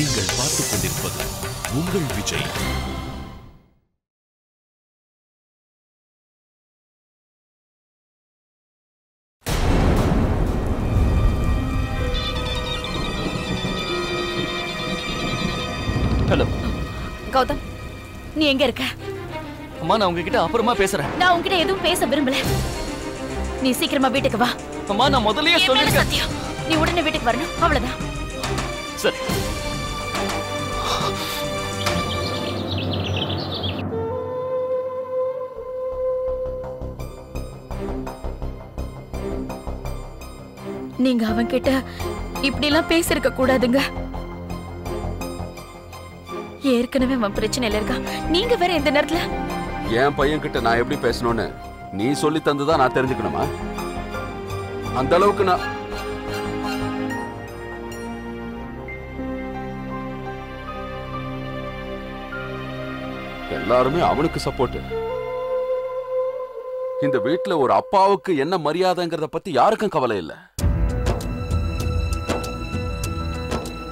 நீங்கள் பார்த்துக் கொண்டிருப்பது உங்கள் விஜய். ஹலோ. கௌதம் நீ எங்க இருக்க? அம்மா நான் உங்ககிட்ட அப்புறமா பேசுறேன். நான் உன்கிட்ட எதுவும் பேச விரும்பல. நீ சீக்கிரமா வீட்டுக்கு வா. அம்மா நான் முதல்லயே மேல சொல்லிருக்கேன். நீ உடனே வீட்டுக்கு வரணும். அவ்வளவுதான். சரி. நீங்க அவன்கிட்ட இப்படி எல்லாம் பேசிருக்க கூடாதுங்க. ஏற்கனவே அவன் பிரச்சனையில இருக்கான் நீங்க வேற எந்த நேரத்துல? என் பையன் கிட்ட நான் எப்படி பேசணும்னு நீ சொல்லி தந்துதான் நான் தெரிஞ்சுக்கணுமா? அந்த அளவுக்கு நான் எல்லாருமே அவனுக்கு சப்போர்ட் இந்த வீட்டுல ஒரு அப்பாவுக்கு என்ன மரியாதைங்கிறத பத்தி யாருக்கும் கவலை இல்ல.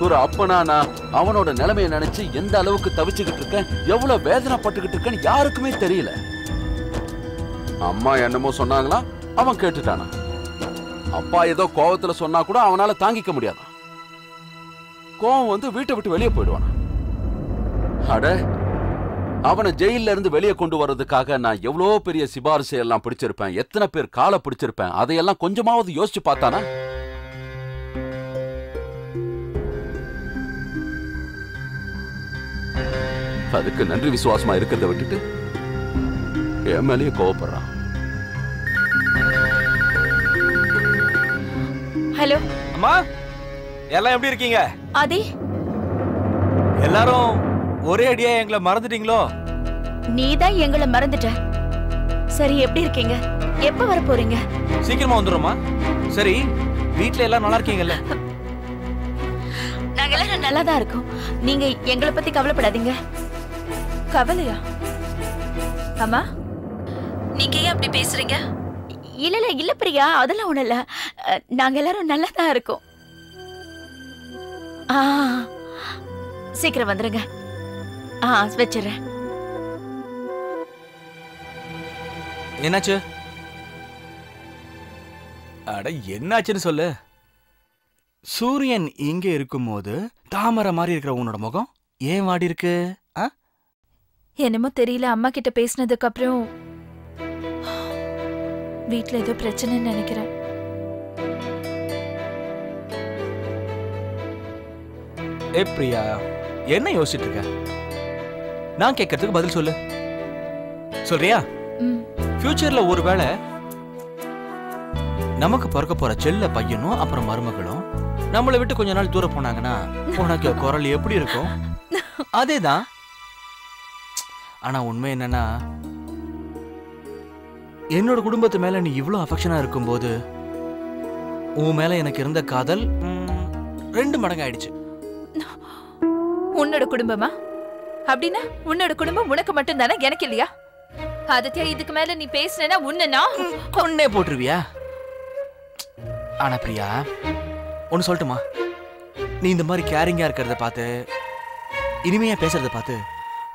ஒரு அப்பனா நான் அவனோட நிலைமையை நினைச்சு எந்த அளவுக்கு தவிச்சுக்கிட்டு இருக்கேன் எவ்வளவு வேதனைப்பட்டுக்கிட்டு இருக்கேன்னு யாருக்குமே தெரியல. அம்மா என்னமோ சொன்னாங்களா? அவன் கேட்டுட்டானா? அப்பா ஏதோ கோவத்துல சொன்னா கூட அவனால தாங்கிக்க முடியாதான் கோவம் வந்து வீட்டை விட்டு வெளியே போயிடுவானா? அட அவனை ஜெயில இருந்து வெளியே கொண்டு வர்றதுக்காக நான் எவ்வளோ பெரிய சிபாரிசு எல்லாம் பிடிச்சிருப்பேன் எத்தனை பேர் காலை பிடிச்சிருப்பேன் அதையெல்லாம் கொஞ்சமாவது யோசிச்சு பார்த்தானா? அதுக்கு நன்றி விசுவாசமா இருக்கிறத விட்டுட்டு என் மேலேயே கோவப்படுறான். ஹலோ. அம்மா எல்லாம் எப்படி இருக்கீங்க? ஆதி. எல்லாரும் ஒரே அடியா எங்களை மறந்துட்டீங்களோ? நீதான் எங்களை மறந்துட்ட. சரி எப்படி இருக்கீங்க? எப்ப வர போறீங்க? சீக்கிரமா வந்துடும்மா சரி வீட்ல எல்லாம் நல்லா இருக்கீங்கல்ல? நாங்க எல்லாரும் நல்லா தான் இருக்கோம். நீங்க எங்களை பத்தி கவலைப்படாதீங்க. கவலையா? அம்மா? நீங்க ஏன் அப்படி பேசுறீங்க? இல்ல இல்ல இல்ல பிரியா அதெல்லாம் ஒண்ணு இல்ல. நாங்க எல்லாரும் நல்லா தான் இருக்கோம். ஆ சீக்கிரம் வந்துருங்க. ஆ வச்சிடுறேன். என்னாச்சு? அட என்னாச்சுன்னு சொல்லு. சூரியன் இங்க இருக்கும்போது தாமரை மாதிரி இருக்கிற உன்னோட முகம் ஏன் வாடி இருக்கு? ஆ? என்னமோ தெரியல அம்மா கிட்ட பேசினதுக்கு அப்புறம் வீட்ல ஏதோ பிரச்சனைன்னு நினைக்கிறேன். ஏ பிரியா என்ன யோசிச்சுட்டு இருக்க? நான் கேட்கறதுக்கு பதில் சொல்லு. சொல்றியா? ஃபியூச்சர்ல ஒருவேளை நமக்கு பிறக்க போற செல்ல பையனும் அப்புறம் மருமகளும் நம்மளை விட்டு கொஞ்ச நாள் தூரம் போனாங்கன்னா உனக்கு குரல் எப்படி இருக்கும்? அதேதான். ஆனா உண்மை என்னன்னா என்னோட குடும்பத்து மேல நீ இவ்வளவு அஃபெக்ஷனா இருக்கும்போது உன் மேல எனக்கு இருந்த காதல் ம், ரெண்டு மடங்கு ஆயிடுச்சு. உன்னோட குடும்பமா? அப்படின்னா உன்னோட குடும்பம் உனக்கு மட்டும் தானே எனக்கு இல்லையா? ஆதித்யா இதுக்கு மேல நீ பேசுனா உன்னனா? கொன்னே போட்டுருவியா? ஆனா பிரியா ஒன்னு சொல்லட்டுமா? நீ இந்த மாதிரி கேரிங்கா இருக்கிறத பார்த்து இனிமையா பேசுறத பார்த்து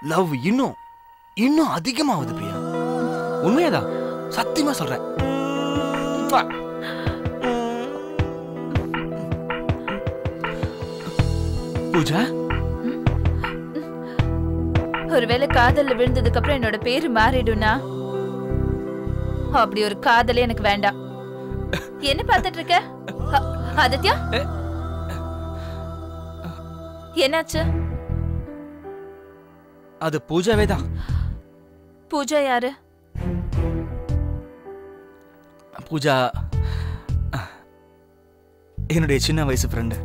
லவ் இன்னும் இன்னும் அதிகமாகுது பிரியா. உண்மையாதான் சத்தியமா சொல்றேன். பூஜா? ஒருவேளை காதல்ல விழுந்ததுக்கு அப்புறம் என்னோட பேரு மாறிடும்னா? அப்படி ஒரு காதலே எனக்கு வேண்டாம். என்ன பார்த்துட்டு இருக்க? ஆதித்யா? என்னாச்சு? அது பூஜாவே தான். பூஜா யாரு? பூஜா என்னுடைய சின்ன வயசு ஃப்ரெண்டு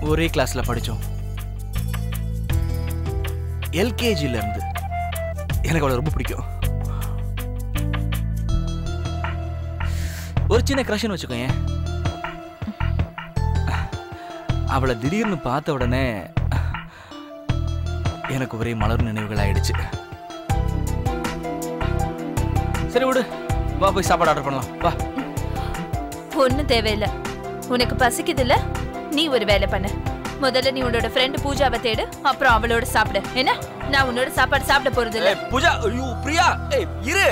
ஒரே கிளாஸ்ல படிச்சோம். எல்கேஜில இருந்து. எனக்கு அவளை ரொம்ப பிடிக்கும். ஒரு சின்ன க்ரஷ்னு வச்சுக்கோங்க அவளை திடீர்னு பார்த்த உடனே எனக்கு ஒரே மலர் நினைவுகள் ஆயிடுச்சு சரி விடு. வா போய் சாப்பாடு ஆர்டர் பண்ணலாம். வா. ஒண்ணும் தேவையில்ல. உனக்கு பசிக்குது இல்ல நீ ஒரு வேலை பண்ணு. முதல்ல நீ உன்னோட ஃப்ரெண்ட் பூஜாவை தேடு அப்புறம் அவளோட சாப்பிடு. என்ன? நான் உன்னோட சாப்பாடு சாப்பிட போறது இல்ல பூஜா ஐயோ பிரியா ஏய் இரு.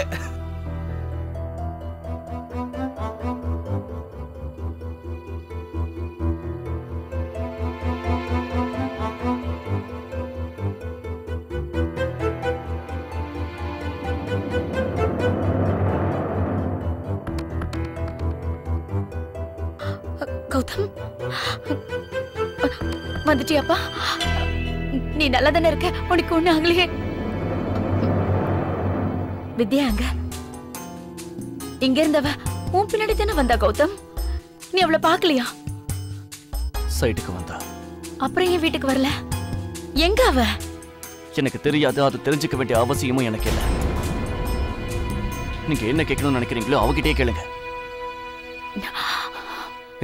வந்துட்டியாப்பா? நீ நல்லா தானே இருக்க? உனக்கு ஒண்ணு ஆகலையே. வித்யா அங்க. இங்க இருந்தவ உன் பின்னாடி தானே வந்தா கௌதம்? நீ அவளை பார்க்கலையா? சைட்டுக்கு வந்தா. அப்புறம் ஏன் வீட்டுக்கு வரல? எங்க அவ? எனக்கு தெரியாது அது தெரிஞ்சுக்க வேண்டிய அவசியமும் எனக்கு இல்லை. நீங்க என்ன கேட்கணும்னு நினைக்கிறீங்களோ அவகிட்டே கேளுங்க.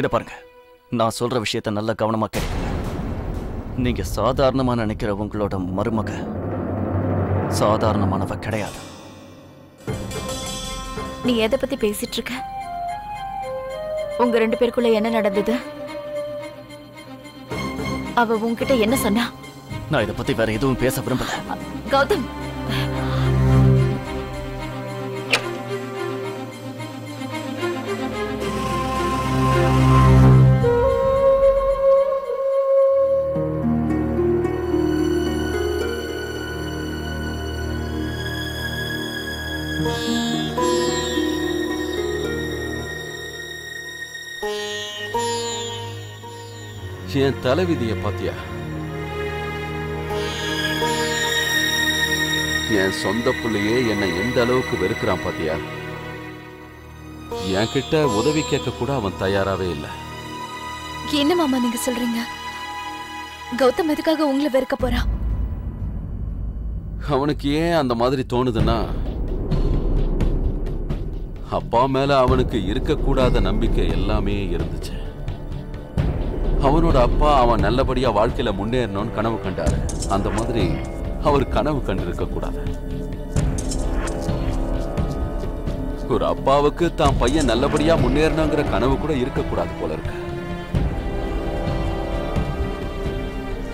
இத பாருங்க. நான் சொல்ற விஷயத்த நல்லா கவனமா கேளுங்க. நீங்க சாதாரணமா நினைக்கிற உங்களோட மருமக சாதாரணமானவ கிடையாது. நீ எதை பத்தி பேசிட்டு இருக்க? உங்க ரெண்டு பேருக்குள்ள என்ன நடந்தது? அவ உன்கிட்ட என்ன சொன்னா? நான் இத பத்தி வேற எதுவும் பேச விரும்பல. கௌதம்! என் தலைவிதிய பாத்தியா? என் சொந்த புள்ளையே என்னை எந்த அளவுக்கு வெறுக்கிறான் பாத்தியா? என்கிட்ட உதவி கேட்க கூட அவன் தயாராவே இல்லை. என்ன மாமா நீங்க சொல்றீங்க? கௌதம் எதுக்காக உங்களை வெறுக்க போறா அவனுக்கு ஏன் அந்த மாதிரி தோணுதுன்னா அப்பா மேல அவனுக்கு இருக்கக்கூடாத நம்பிக்கை எல்லாமே இருந்துச்சு. அவனோட அப்பா அவன் நல்லபடியா வாழ்க்கையில முன்னேறணும்னு கனவு கண்டாரு. அந்த மாதிரி அவர் கனவு கண்டிருக்க கூடாது. ஒரு அப்பாவுக்கு தான் பையன் நல்லபடியா முன்னேறணுங்கிற கனவு கூட இருக்கக்கூடாது போல இருக்கு.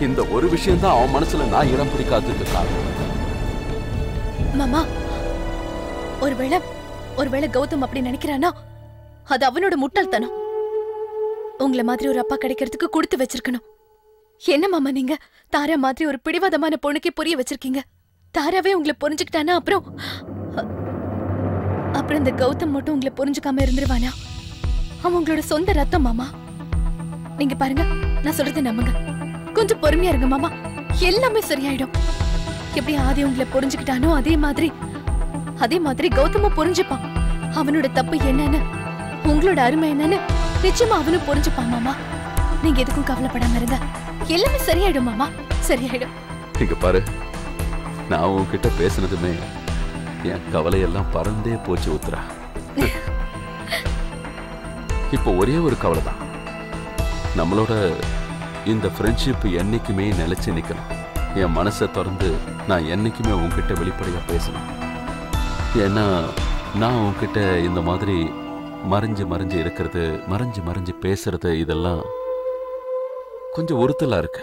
இந்த ஒரு விஷயம் தான் அவன் மனசுல நான் இடம் பிடிக்காதுன்னு காரணம். மாமா ஒருவேளை ஒருவேளை கௌதம் அப்படி நினைக்கிறானா? அது அவனோட முட்டாள்தனம். உங்களை மாதிரி ஒரு அப்பா கிடைக்கிறதுக்கு கொடுத்து வச்சிருக்கணும். என்ன மாமா நீங்க? தாரா மாதிரி ஒரு பிடிவாதமான பொண்ணுக்கே புரிய வச்சிருக்கீங்க. தாராவே உங்களை புரிஞ்சுக்கிட்டானா? அப்புறம் அப்புறம் இந்த கௌதம் மட்டும் உங்களை புரிஞ்சுக்காம இருந்துருவானா? அவன் உங்களோட சொந்த ரத்தம் மாமா. நீங்க பாருங்க நான் சொல்றதை நம்புங்க. கொஞ்சம் பொறுமையா இருங்க மாமா. எல்லாமே சரியாயிடும். எப்படி ஆதி உங்களை புரிஞ்சுக்கிட்டானோ அதே மாதிரி அதே மாதிரி கௌதமும் புரிஞ்சுப்பான். அவனோட தப்பு என்னன்னு உங்களோட அருமை என்னன்னு நிச்சயமா அவனும் புரிஞ்சுப்பான் மாமா. நீங்க எதுக்கும் கவலைப்படாம இருங்க. எல்லாமே சரியாயிடும் மாமா. சரியாயிடும். இங்க பாரு. நான் உன்கிட்ட பேசுனதுமே என் கவலையெல்லாம் பறந்தே போச்சு உத்தரா. இப்போ ஒரே ஒரு கவலை தான் நம்மளோட இந்த ஃப்ரெண்ட்ஷிப் என்னைக்குமே நிலைச்சு நிக்கணும். என் மனசை திறந்து நான் என்னைக்குமே உன்கிட்ட வெளிப்படையா பேசணும். ஏன்னா நான் உங்ககிட்ட இந்த மாதிரி மறைஞ்சு மறைஞ்சு இருக்கிறது மறைஞ்சு மறைஞ்சு பேசுறது இதெல்லாம் கொஞ்சம் உறுத்தலா இருக்கு.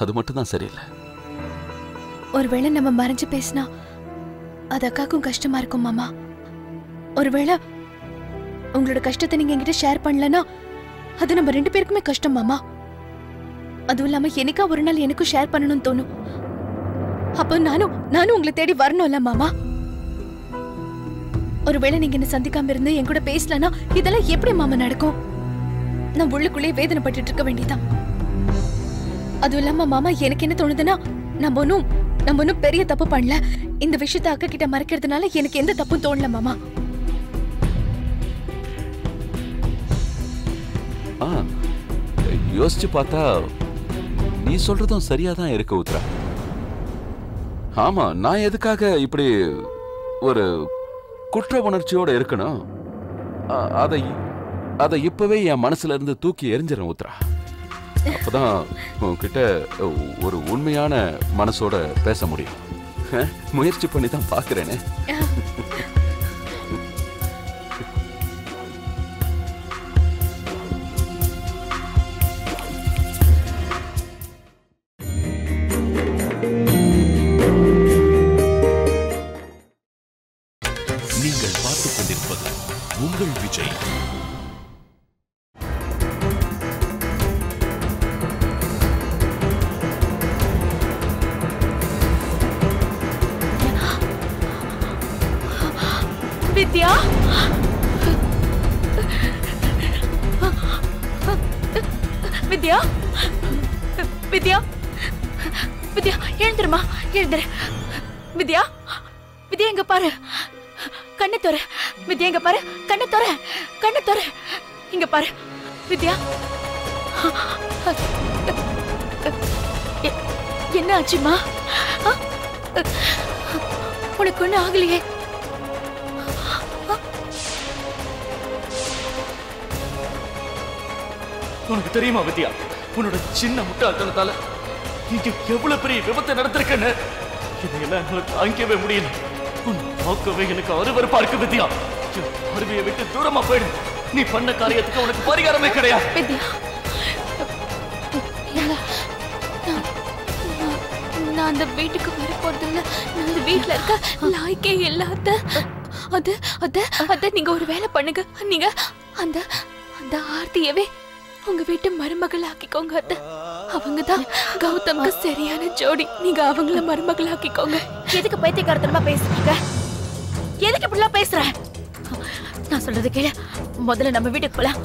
அது மட்டும் தான் சரியில்லை. ஒருவேளை நம்ம மறைஞ்சு பேசினா அது அக்காக்கும் கஷ்டமா இருக்கும் மாமா. ஒருவேளை உங்களோட கஷ்டத்தை நீங்க என்கிட்ட ஷேர் பண்ணலனா அது நம்ம ரெண்டு பேருக்குமே கஷ்டம் மாமா. அதுவும் இல்லாம என்னைக்கா ஒரு நாள் எனக்கும் ஷேர் பண்ணணும்னு தோணும். அப்போ நானும் நானும் உங்களை தேடி வரணும்ல மாமா. ஒருவேளை நீங்க என்ன சந்திக்காம இருந்து என் கூட பேசலனா இதெல்லாம் எப்படி மாமா நடக்கும்? நான் உள்ளுக்குள்ளே வேதனைப்பட்டுட்டு இருக்க வேண்டியதான் அதுவும் இல்லாம மாமா எனக்கு என்ன தோணுதுன்னா நம்ம ஒன்றும் நம்ம ஒன்றும் பெரிய தப்பு பண்ணல. இந்த விஷயத்த அக்கா கிட்ட மறைக்கிறதுனால எனக்கு எந்த தப்பும் தோணல மாமா. ஆ யோசிச்சு பார்த்தா நீ சொல்றதும் சரியா தான் இருக்கு உத்ரா ஆமா நான் எதுக்காக இப்படி ஒரு குற்ற உணர்ச்சியோட இருக்கணும் அதை அதை இப்பவே என் மனசுல இருந்து தூக்கி எரிஞ்சிடும் உத்ரா அப்பதான் உங்ககிட்ட ஒரு உண்மையான மனசோட பேச முடியும். முயற்சி பண்ணி தான் பாக்குறேனே வித்யா? வித்யா? வித்யா எழுந்துருமா? எழுந்துரு. வித்யா வித்யா எங்க பாரு. கண்ணை தோற வித்யா எங்க பாரு. கண்ணை தோற கண்ணை தோற இங்க பாரு. வித்யா. என்ன ஆச்சுமா? உனக்கு ஒண்ணு ஆகலையே. உனக்கு தெரியுமா வித்யா? உன்னோட சின்ன முட்டாள்தனத்தால இங்க எவ்வளவு பெரிய விபத்தை நடந்திருக்கேன்னு? இதையெல்லாம் என்னால தாங்கிக்கவே முடியல. உன் பார்க்கவே எனக்கு அருவருப்பா இருக்கு வித்யா. அருவியை விட்டு தூரமா போயிடு. நீ பண்ண காரியத்துக்கு உனக்கு பரிகாரமே கிடையாது. வித்யா நான்- நான்- அந்த வீட்டுக்கு வர போறதில்ல நான் அந்த வீட்ல இருக்க லாய்க்கே இல்லாத அது அது அத நீங்க ஒரு வேலை பண்ணுங்க. நீங்க அந்த அந்த ஆர்த்தியவே உங்க வீட்டு மருமகள் ஆக்கிக்கோங்க அத்த. அவங்க தான் கௌதம்க்கு சரியான ஜோடி. நீங்க அவங்கள மருமகள் ஆக்கிக்கோங்க எதுக்கு பைத்தியக்காரத்தனமா பேசுறீங்க? எதுக்கு இப்படிலாம் பேசுற? நான் சொல்றது கேளு. முதல்ல நம்ம வீட்டுக்கு போலாம்.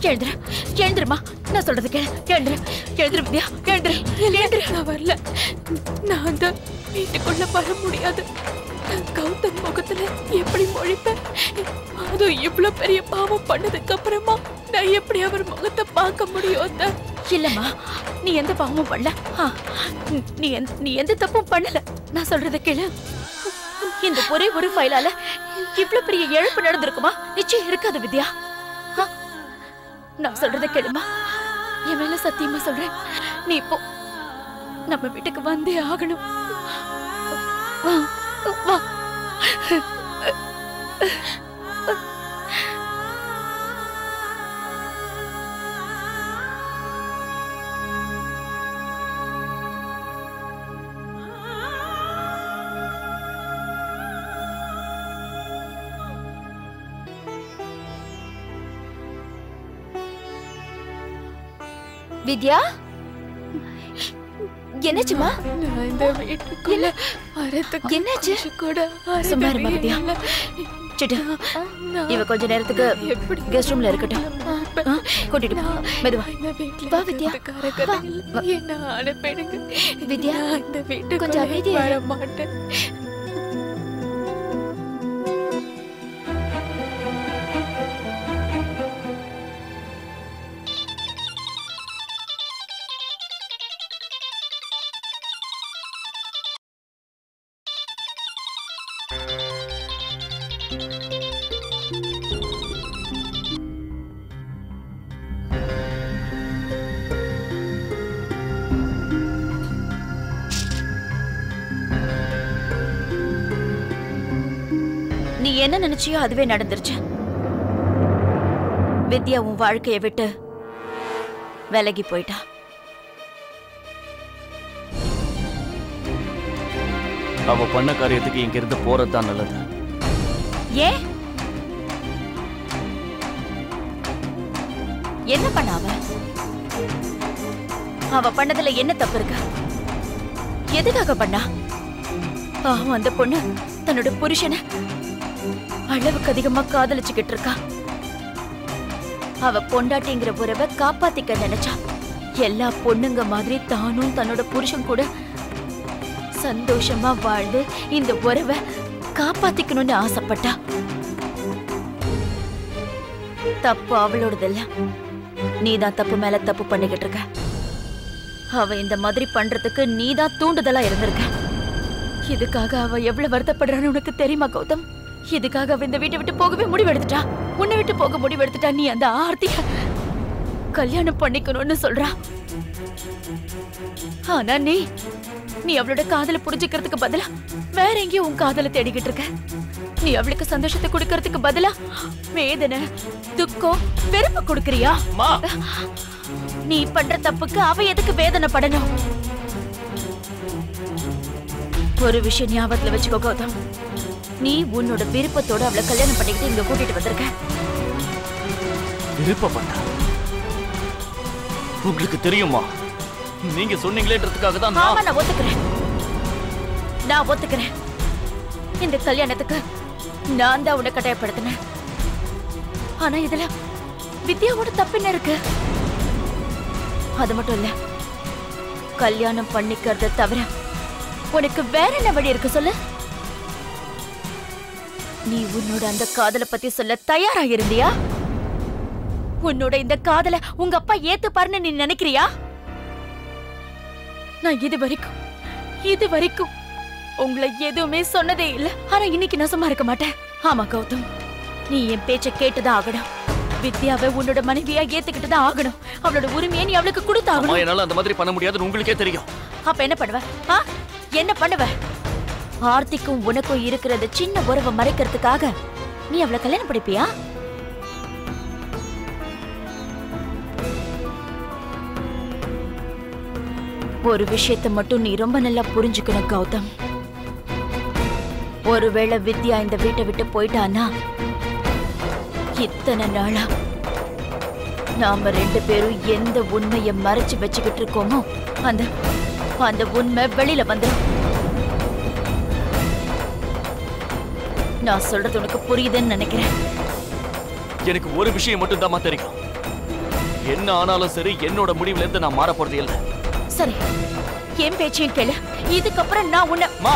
எழுந்துரு. எழுந்துருமா நான் சொல்றது கேளு. எழுந்துரு. எழுந்துரு வித்யா. எழுந்துரு. எழுந்துரு நான் வரல. நான் அந்த வீட்டுக்குள்ள வர முடியாது. கௌதம் முகத்துல எப்படி மொழிப்பேன் அதுவும் இவ்வளவு பெரிய பாவம் பண்ணதுக்கு அப்புறமா நான் எப்படி அவர் முகத்தை பார்க்க முடியும் அத்தை? இல்லம்மா நீ எந்த பாவமும் பண்ணல. நீ எந்த நீ எந்த தப்பும் பண்ணல. நான் சொல்றத கேளு. இந்த ஒரே ஒரு ஃபைலால இவ்வளவு பெரிய இழப்பு நடந்திருக்குமா? நிச்சயம் இருக்காது வித்யா. நான் சொல்றத கேளுமா. என் மேல சத்தியமா சொல்றேன். நீ இப்போ நம்ம வீட்டுக்கு வந்தே ஆகணும். வா வா வித்யா என்னாச்சுமா நான் இந்த வீட்டுக்குள்ள வரதுக்கு என்னாச்சு? கூட சும்மா இருமா வித்யா சிட்டு இவ கொஞ்ச நேரத்துக்கு எப்படி கெஸ்ட் ரூம்ல இருக்கட்டும். கூட்டிட்டு போ. மெதுவா. வா வித்யா. என்ன அனுப்பிடுங்க வித்யா, இந்த வீட்டுக்கு கொஞ்சம் அமைதியா வர இரு. மாட்டேன் என்ன நினைச்சியோ அதுவே நடந்துருச்சு. வித்யா உன் வாழ்க்கைய விட்டு விலகி போயிட்டா. அவ பண்ண காரியத்துக்கு இங்க இருந்து போறது தான் நல்லது. ஏன்? என்ன பண்ண அவ? அவ பண்ணதுல என்ன தப்பு இருக்கு? எதுக்காக பண்ணா? பாவம் அந்த பொண்ணு தன்னோட புருஷனை அளவுக்கு அதிகமா காதலிச்சுக்கிட்டு இருக்கா. அவ பொண்டாட்டிங்கிற உறவை காப்பாத்திக்க நினைச்சா எல்லா பொண்ணுங்க மாதிரி தானும் தன்னோட புருஷன் கூட சந்தோஷமா வாழ்ந்து இந்த உறவை காப்பாத்திக்கணும்னு ஆசைப்பட்டா. தப்பு அவளோடதில்ல நீதான் தப்பு மேல தப்பு பண்ணிக்கிட்டு இருக்க. அவ இந்த மாதிரி பண்றதுக்கு நீதான் தூண்டுதலா இருந்திருக்க. இதுக்காக அவ எவ்வளவு வருத்தப்படுறான்னு உனக்கு தெரியுமா கௌதம்? இதுக்காக அவ இந்த வீட்டை விட்டு போகவே முடிவெடுத்துட்டா? உன்னை விட்டு போக முடிவெடுத்துட்டா நீ அந்த ஆர்த்திய கல்யாணம் பண்ணிக்கணும்னு சொல்றா. ஆனா நீ நீ அவளோட காதலை புரிஞ்சுக்கிறதுக்கு பதிலா வேற எங்கேயும் உன் காதலை தேடிக்கிட்டு இருக்க. நீ அவளுக்கு சந்தோஷத்தை கொடுக்கறதுக்கு பதிலா வேதனை துக்கம் வெறுப்பு கொடுக்கறியா? நீ பண்ற தப்புக்கு அவ எதுக்கு வேதனை படணும்? ஒரு விஷயம் ஞாபகத்துல வச்சுக்கோ கௌதம். நீ உன்னோட விருப்பத்தோட அவளை கல்யாணம் பண்ணிக்கிட்டு இங்க கூட்டிட்டு வந்திருக்க. விருப்பப்பட்டா? உங்களுக்கு தெரியுமா? நீங்க சொன்னீங்களேன்றதுக்காக தான் ஆமா நான் நான் ஒத்துக்கிறேன். நான் ஒத்துக்கிறேன். இந்த கல்யாணத்துக்கு நான் தான் உன்னை கட்டாயப்படுத்தினேன். ஆனா இதுல வித்யாவோட தப்பு என்ன இருக்கு. அது மட்டும் இல்ல கல்யாணம் பண்ணிக்கிறத தவிர உனக்கு வேற என்ன வழி இருக்கு சொல்லு? நீ உன்னோட அந்த காதலை பத்தி சொல்ல தயாரா இருந்தியா உன்னோட இந்த காதலை உங்க அப்பா ஏத்துப்பாருன்னு நீ நினைக்கிறியா? நான் இது வரைக்கும் இது வரைக்கும் உங்களை எதுவுமே சொன்னதே இல்ல. ஆனா இன்னைக்கு நான் சும்மா இருக்க மாட்டேன். ஆமா கௌதம். நீ என் பேச்ச கேட்டுதான் ஆகணும். வித்யாவை உன்னோட மனைவியா ஏத்துக்கிட்டு தான் ஆகணும். அவளோட உரிமையை நீ அவளுக்கு கொடுத்தாகணும். என்னால அந்த மாதிரி பண்ண முடியாதுன்னு உங்களுக்கே தெரியும். அப்ப என்ன பண்ணுவ? ஆ? என்ன பண்ணுவ? ஆர்த்திக்கும் உனக்கும் இருக்கிறது சின்ன உறவை மறைக்கிறதுக்காக. நீ அவளை கல்யாணம் படிப்பியா ஒரு விஷயத்தை மட்டும் நீ ரொம்ப நல்லா புரிஞ்சுக்கணும் கௌதம். ஒருவேளை வித்யா இந்த வீட்டை விட்டு போயிட்டானா இத்தனை நாளா நாம ரெண்டு பேரும் எந்த உண்மையை மறைச்சு வச்சுக்கிட்டு இருக்கோமோ அந்த அந்த உண்மை வெளியில வந்துடும் நான் சொல்றது உனக்கு புரியுதுன்னு நினைக்கிறேன். எனக்கு ஒரு விஷயம் மட்டும் தான் தெரியும். என்ன ஆனாலும் சரி என்னோட முடிவுல இருந்து நான் மாற போறது இல்ல. சரி என் பேச்சையும் கேளு. இதுக்கப்புறம் நான் உன்னை மா!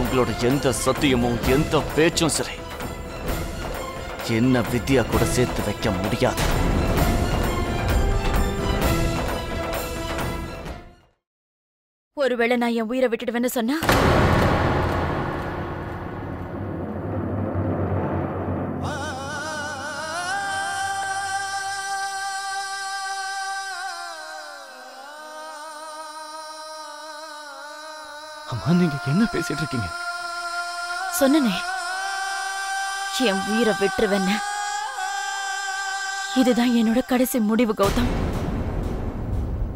உங்களோட எந்த சத்தியமும் எந்த பேச்சும் சரி என்ன வித்யா கூட சேர்த்து வைக்க முடியாது. ஒருவேளை நான் என் உயிரை விட்டுடுவேன்னு சொன்னா? அம்மா நீங்க என்ன பேசிட்டு இருக்கீங்க? சொன்னனே என் உயிரை விட்டுருவேன்னு. இதுதான் என்னோட கடைசி முடிவு கௌதம்.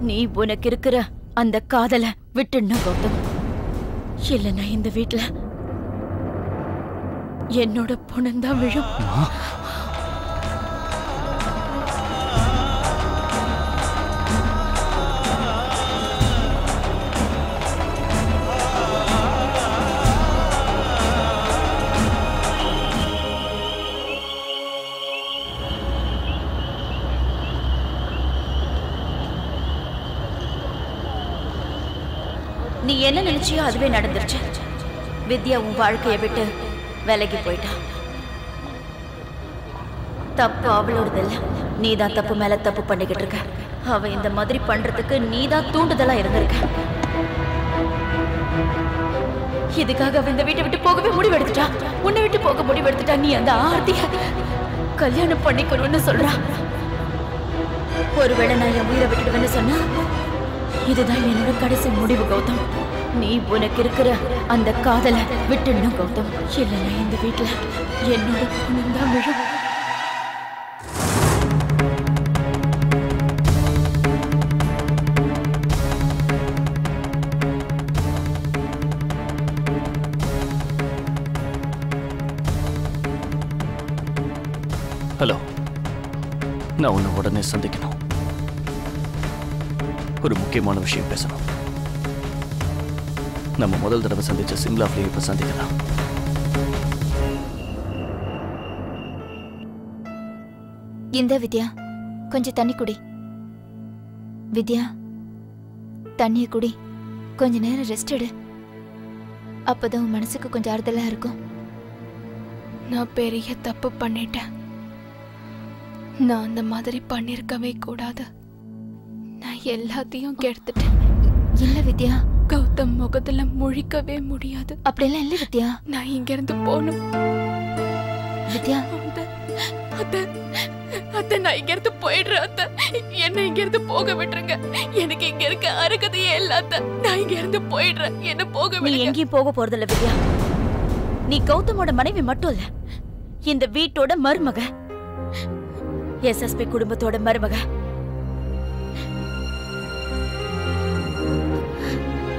நீ உனக்கு இருக்கிற அந்த காதலை விட்டுடணும் கௌதம். இல்லைன்னா இந்த வீட்ல என்னோட பொணந்தான் விழும். நீ என்ன நினைச்சியோ அதுவே நடந்துருச்சு. வித்யா உன் வாழ்க்கையை விட்டு விலகி போயிட்டா. தப்பு அவளோடது இல்ல நீ தான் தப்பு மேல தப்பு பண்ணிக்கிட்டு இருக்க. அவ இந்த மாதிரி பண்றதுக்கு நீ தான் தூண்டுதலா இருந்திருக்க. இதுக்காக அவ இந்த வீட்டை விட்டு போகவே முடிவெடுத்துட்டா. உன்னை விட்டு போக முடிவெடுத்துட்டா. நீ அந்த ஆர்த்திய கல்யாணம் பண்ணிக்கணும்னு சொல்றா. ஒருவேளை நான் என் உயிரை விட்டுடுவேன்னு சொன்னா இதுதான் என்னோட கடைசி முடிவு கௌதம். நீ உனக்கு இருக்கிற அந்த காதலை விட்டுடணும் கௌதம். இல்லைன்னா இந்த வீட்டில் என்னோட தான் விழும். ஹலோ. நான் உன்னை உடனே சந்திக்கணும். ஒரு முக்கியமான விஷயம் பேசணும். நம்ம முதல் தடவை சந்திச்ச சிம்லாவிலேயே இப்ப சந்திக்கலாம். இந்த வித்யா கொஞ்சம் தண்ணி குடி. வித்யா தண்ணிய குடி. கொஞ்ச நேரம் ரெஸ்ட் எடு. அப்பதான் உன் மனசுக்கு கொஞ்சம் ஆறுதலா இருக்கும். நான் பெரிய தப்பு பண்ணிட்டேன். நான் அந்த மாதிரி பண்ணிருக்கவே கூடாது. எல்லாத்தையும் கெடுத்துட்டேன். இல்ல வித்யா? கௌதம் முகத்துல முழிக்கவே முடியாது. அப்படியெல்லாம் இல்ல வித்யா. நான் இங்க இருந்து போகணும் வித்யா. அத்தை, அத்தை, நான் இங்க இருந்து போயிடுறேன் அத்தை. என்ன இங்க இருந்து போக விட்டுருங்க. எனக்கு இங்க இருக்க அருகதையே இல்ல அத்தை. நான் இங்க இருந்து போயிடுறேன். என்ன போக விடுங்க. எங்கேயும் போக போறதில்ல வித்யா. நீ கௌதமோட மனைவி மட்டும் இல்ல. இந்த வீட்டோட மருமக. எஸ்எஸ்பி குடும்பத்தோட மருமக.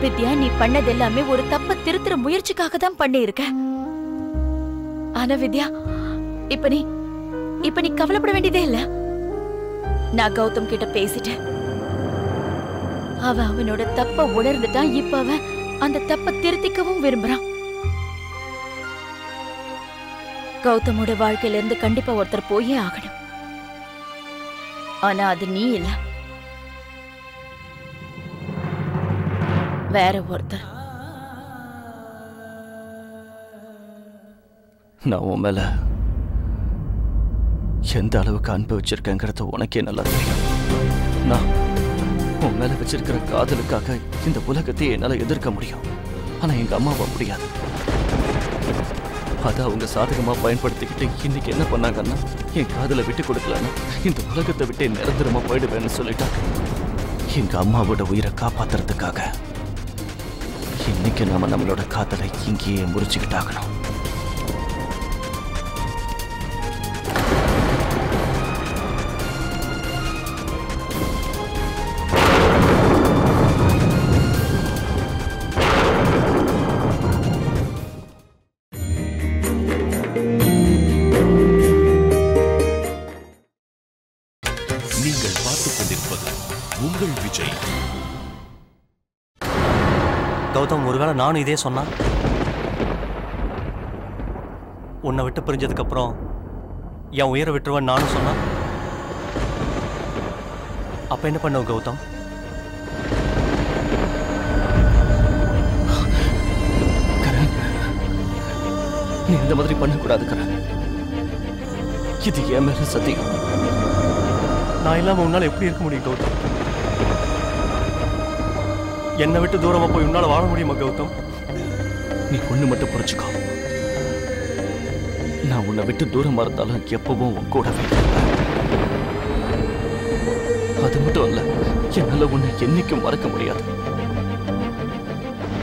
வித்யா நீ பண்ணது எல்லாமே ஒரு தப்ப திருத்துற முயற்சிக்காக தான் பண்ணியிருக்க. ஆனா வித்யா இப்ப நீ இப்ப நீ கவலைப்பட வேண்டியதே இல்ல. நான் கௌதம் கிட்ட பேசிட்டேன். அவன் அவனோட தப்ப உணர்ந்துட்டான். இப்ப அவன் அந்த தப்ப திருத்திக்கவும் விரும்புறான். கௌதமோட வாழ்க்கையில இருந்து கண்டிப்பா ஒருத்தர் போயே ஆகணும். ஆனா அது நீ இல்லை. வேற ஒருத்தர் நான் உன் மேல எந்த அளவுக்கு அன்பு வச்சிருக்கேங்கிறது உனக்கே நல்லா தெரியும். நான் உன் மேல வச்சிருக்கிற காதலுக்காக இந்த உலகத்தையே என்னால எதிர்க்க முடியும். ஆனா எங்க அம்மாவை முடியாது. அதை அவங்க சாதகமா பயன்படுத்திக்கிட்டு இன்னைக்கு என்ன பண்ணாங்கன்னா என் காதலை விட்டு கொடுக்கலன்னா இந்த உலகத்தை விட்டு நிரந்தரமா போயிடுவேன்னு சொல்லிட்டாங்க. எங்க அம்மாவோட உயிரை காப்பாத்துறதுக்காக. இன்னைக்கு நாம நம்மளோட காதலை இங்கேயே முறிச்சுக்கிட்டாகணும். நானும் இதே சொன்னா? உன்னை விட்டு பிரிஞ்சதுக்கு அப்புறம் என் உயிரை விட்டுருவேன் நானும் சொன்னா? அப்ப என்ன பண்ணுவ கௌதம்? நீ இந்த மாதிரி பண்ணக்கூடாது கரண். இது என் மேல சத்தியம். நான் இல்லாம உன்னால எப்படி இருக்க முடியும் கௌதம்? என்னை விட்டு தூரமா போய் உன்னால வாழ முடியுமா கௌதம்? நீ ஒண்ணு மட்டும் புரிஞ்சுக்கோ. நான் உன்னை விட்டு தூரமா இருந்தாலும் எப்பவும் உன் கூடவே அது மட்டும் இல்ல என்னால உன்னை என்னைக்கும் மறக்க முடியாது.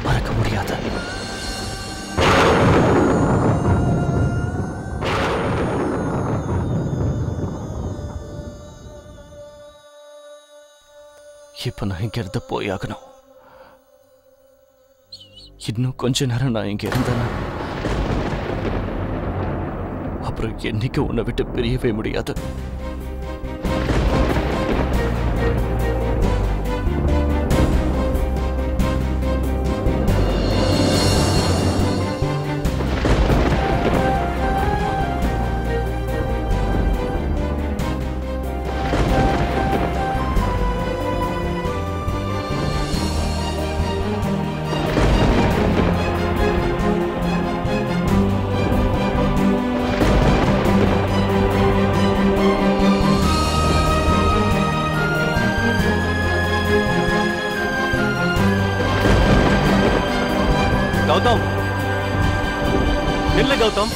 மறக்க முடியாது. இப்ப நான் இங்கிருந்து போயாகணும் இன்னும் கொஞ்ச நேரம் நான் இங்கே இருந்தேன்னா அப்புறம் என்னைக்கு உன்னை விட்டு பிரியவே முடியாது கௌதம் நில்லு கௌதம்